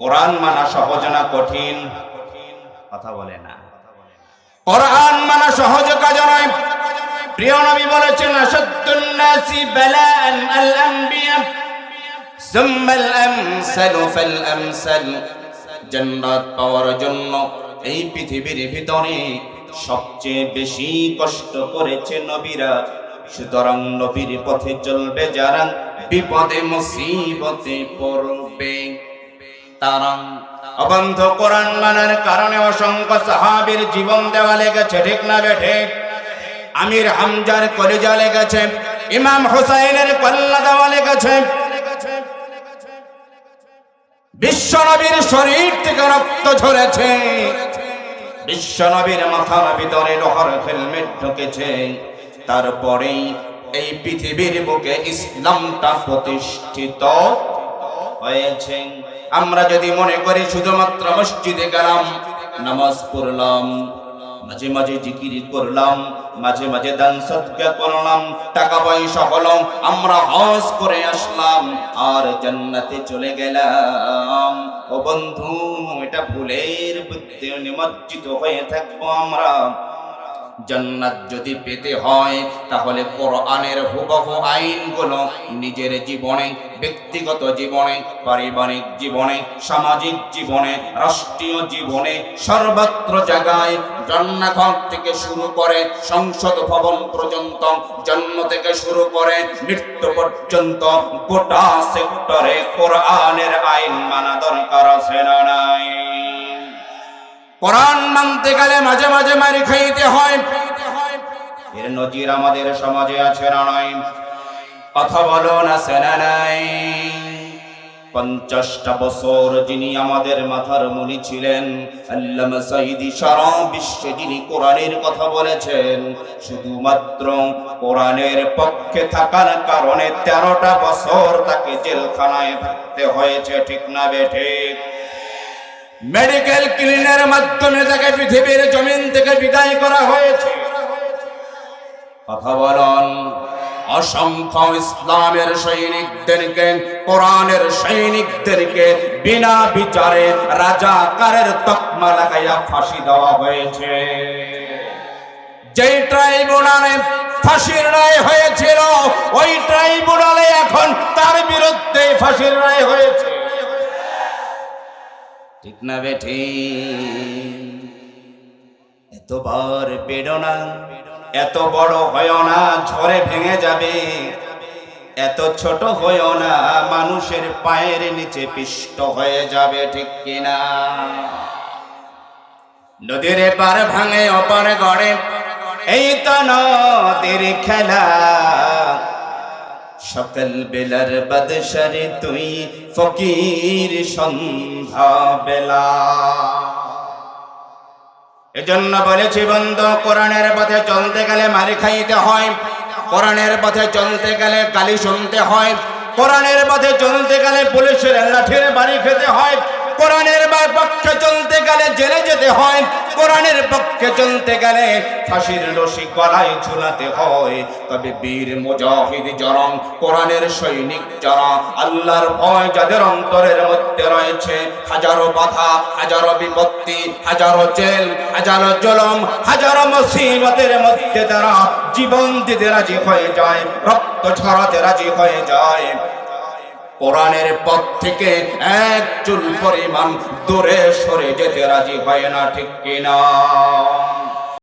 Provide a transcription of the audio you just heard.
কোরআন মানা সহজ না কঠিন? কথা বলে না। কোরআন মানা সহজ কাজ নয়। প্রিয় নবী বলেছেন, আসাদুন নাসি আল আম্বিয়া আমসালু ফাল আমসাল। জান্নাত পাওয়ার জন্য এই পৃথিবীর ভিতরে সবচেয়ে বেশি কষ্ট করেছে নবীরা। সুতরাং নবীর পথে চলবে যারা বিপদে, মুসিবতে পড়বে। অবন্ধ কোরআন মানার কারণে অসংখ্য সাহাবীর জীবন দেওয়া লেগেছে, ঠিক না বেঠে আমির হামজার কলিজা লেগেছে, ইমাম হুসাইনের কল্লা দেওয়া লেগেছে। বিশ্বনবীর শরীর থেকে রক্ত ঝরেছে। বিশ্বনবীর মাথার ভিতরে লোহার হেলমেট ঢুকেছে। তারপরেই এই পৃথিবীর বুকে ইসলামটা প্রতিষ্ঠিত হয়েছে আমরা যদি মনে করি শুধুমাত্র মসজিদে গেলাম, নামাজ পড়লাম, মাঝে মাঝে জিকির করলাম, মাঝে মাঝে দান সৎকা করলাম, টাকা পয়সা হলো, আমরা হজ করে আসলাম, আর জান্নাতে চলে গেলাম। ও বন্ধু, এটা ভুলের বুদ্ধি, নিমজ্জিত হয়ে থাকব আমরা। জান্নাত যদি পেতে হয়, তাহলে কোরআনের হুবহু আইনগুলো নিজের জীবনে, ব্যক্তিগত জীবনে, পারিবারিক জীবনে, সামাজিক জীবনে, রাষ্ট্রীয় জীবনে সর্বত্র জায়গায় রান্নাঘর থেকে শুরু করে সংসদ ভবন পর্যন্ত, জন্ম থেকে শুরু করে মৃত্যু পর্যন্ত গোটা সেক্টরে কোরআনের আইন মানা দরকার আছে না নাই? কোরআন মানতে গেলে মাঝে মাঝে মারি খাইতে হয়। এর নজির আমাদের সমাজে আছে না নয় কথা বলো না সেনা নাই? পঞ্চাশটা বছর যিনি আমাদের মাথার মুনি ছিলেন, আল্লামা সাইদি সারা বিশ্বে যিনি কোরআনের কথা বলেছেন, শুধুমাত্র কোরআনের পক্ষে থাকার কারণে তেরোটা বছর তাকে জেলখানায় থাকতে হয়েছে, ঠিক না বেঠে মেডিকেল ক্লিনের মাধ্যমে তাকে পৃথিবীর জমিন থেকে বিদায় করা হয়েছে। কথা বলুন, অসংখ্য ইসলামের সৈনিকদেরকে, কোরআনের সৈনিকদেরকে বিনা বিচারে রাজাকারের তকমা লাগাইয়া ফাঁসি দেওয়া হয়েছে। যেই ট্রাইব্যুনালে ফাঁসির রায় হয়েছিল, ওই ট্রাইব্যুনালে এখন তার বিরুদ্ধে ফাঁসির রায় হয়েছে। ঠিক না বেঠি এতবার পেড়ো না, এত বড় হয় না, ঝড়ে ভেঙে যাবে। এত ছোট হয়েও না, মানুষের পায়ের নিচে পিষ্ট হয়ে যাবে, ঠিক কিনা? নদীর পার ভাঙে অপার গড়ে, এই তো নদীর খেলা। সকাল বেলার বাদশারে তুই ফকির সন্ধ্যা বেলা। এজন্য বলেছি বন্ধু, কোরআনের পথে চলতে গেলে মারি খাইতে হয়, কোরআনের পথে চলতে গেলে গালি শুনতে হয়, কোরআনের পথে চলতে গেলে পুলিশের লাঠির বাড়ি খেতে হয়, কোরআনের পক্ষে চলতে গেলে জেলে যেতে হয়, কোরআনের পক্ষে চলতে গেলে ফাঁসির রশি গলায় ঝুলাতে হয়। তবে বীর মুজাহিদ জরম, কোরআনের সৈনিক যারা, আল্লাহর ভয় যাদের অন্তরের মধ্যে রয়েছে, হাজারো বাধা, হাজারো বিপত্তি, হাজারো জেল, হাজারো জলম, হাজারো মুসিবতের মধ্যে তারা জীবন দিতে রাজি হয়ে যায়, রক্ত ছড়াতে রাজি হয়ে যায়। কোরআনের পথ থেকে একজন পরিমাণ দূরে সরে যেতে রাজি হয় না ঠিক কিনা?